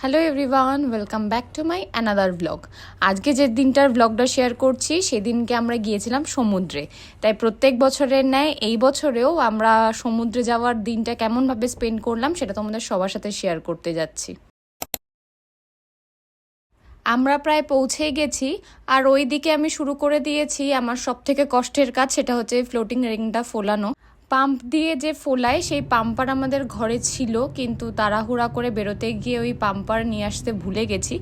Hello everyone welcome back to my another blog আজকে যে দিনটার ব্লগটা শেয়ার করছি, সেদিনকে আমরা গিয়েছিলাম সমুদ্রে। তাই প্রত্যেক বছরের ন্যায় এই বছরেও আমরা সমুদ্রে যাওয়ার দিনটা কেমনভাবে স্পেন্ড করলাম, সেটা তোমাদের সবার সাথে শেয়ার করতে যাচ্ছি। আমরা প্রায় পৌঁছে গেছি, আর ওই দিকে আমি শুরু করে দিয়েছি আমার সব থেকে কষ্টের কাজ, সেটা হচ্ছে ফ্লোটিং রিংটা ফোলানো। পাম্প দিয়ে যে ফোলায় সেই পাম্পার আমাদের ঘরে ছিল কিন্তু তাড়াহুড়া করে বেরোতে গিয়ে ওই পাম্পার নিয়ে আসতে ভুলে গেছি।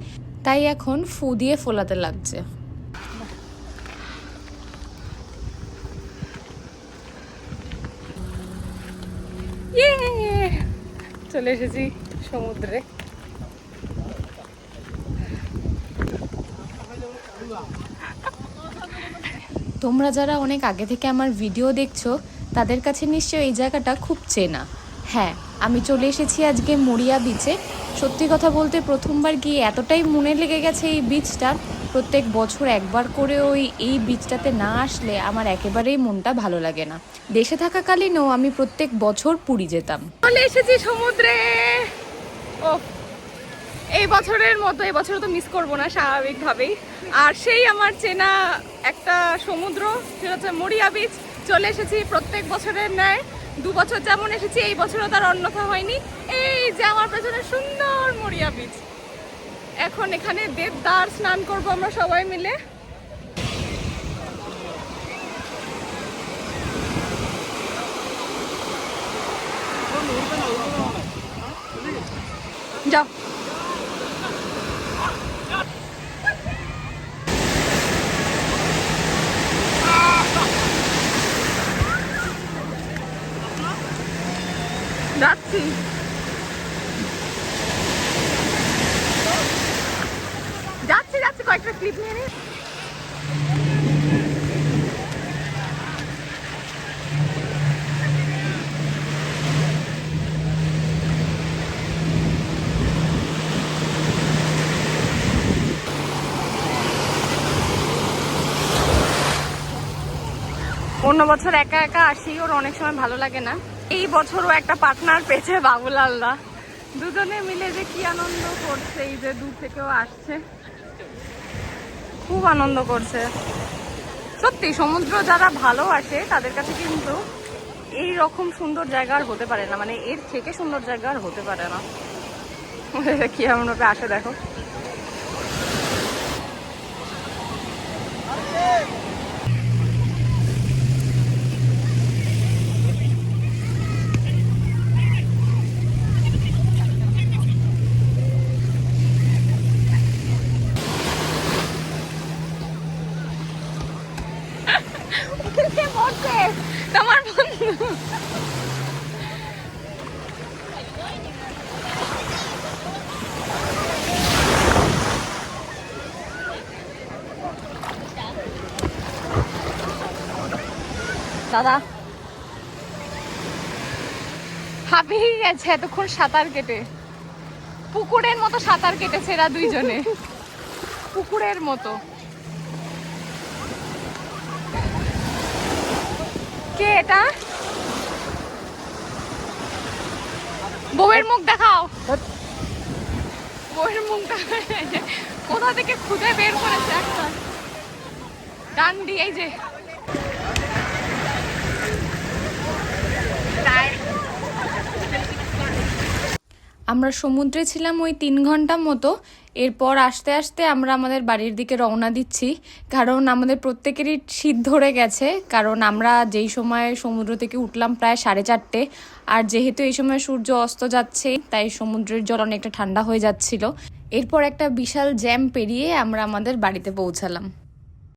তাই এখন ফু দিয়ে ফোলাতে লাগছে। চলে এসেছি সমুদ্রে। তোমরা যারা অনেক আগে থেকে আমার ভিডিও দেখছ তাদের কাছে নিশ্চয়ই এই জায়গাটা খুব চেনা। হ্যাঁ আমি চলে এসেছি আজকে মরিয়া বিচে সত্যি কথা বলতে প্রথমবার গিয়ে এতটাই মনে লেগে গেছে এই বিচটা প্রত্যেক বছর একবার করে ওই এই বিচটাতে না আসলে আমার একেবারেই মনটা ভালো লাগে না। দেশে থাকাকালীনও আমি প্রত্যেক বছর পুরী যেতাম। চলে এসেছি সমুদ্রে! ও এই বছরের মতো, এই বছর তো মিস করব না স্বাভাবিকভাবেই। আর সেই আমার চেনা একটা সমুদ্র, সেটা হচ্ছে মরিয়া বিচ চলে এসেছি প্রত্যেক বছরের ন্যায়। দু বছর যেমন এসেছি, এই বছরও তার অন্যথা হয়নি। এই যে আমার পেছনে সুন্দর মরিয়া বিচ এখন এখানে দেবদার স্নান করব আমরা সবাই মিলে। যাও। যাচ্ছি যাচ্ছি, কয়েকটা ক্লিপ নিয়ে নিই অন্য বছর একা একা আসি, ওর অনেক সময় ভালো লাগে না। এই বছরও একটা পার্টনার পেয়েছে বাবুলালদা। দুজনে মিলে যে কি আনন্দ করছে, এই যে দূর থেকেও আসছে। খুব আনন্দ করছে। সত্যি, সমুদ্র যারা ভালো ভালোবাসে, তাদের কাছে কিন্তু এই রকম সুন্দর জায়গা আর হতে পারে না। মানে এর থেকে সুন্দর জায়গা আর হতে পারে না। কি এমন আসে, দেখো কে পড়ছে তোমার বন্ধু দাদা। গেছে এতক্ষণ সাঁতার কেটে। পুকুরের মতো সাঁতার কেটেছে এরা দুইজনে। পুকুরের মতো। কে এটা? বউয়ের মুখ দেখাও। বউয়ের মুখ কোথা থেকে খুঁজে বের করেছে একটা ডান্ডি দিয়ে যে। আমরা সমুদ্রে ছিলাম ওই তিন ঘণ্টা মতো। এরপর আস্তে আস্তে আমরা আমাদের বাড়ির দিকে রওনা দিচ্ছি। কারণ আমাদের প্রত্যেকেরই শীত ধরে গেছে। কারণ আমরা যেই সময় সমুদ্র থেকে উঠলাম প্রায় সাড়ে চারটে। আর যেহেতু এই সময় সূর্য অস্ত যাচ্ছে, তাই সমুদ্রের জল অনেকটা ঠান্ডা হয়ে যাচ্ছিল। এরপর একটা বিশাল জ্যাম পেরিয়ে আমরা আমাদের বাড়িতে পৌঁছালাম।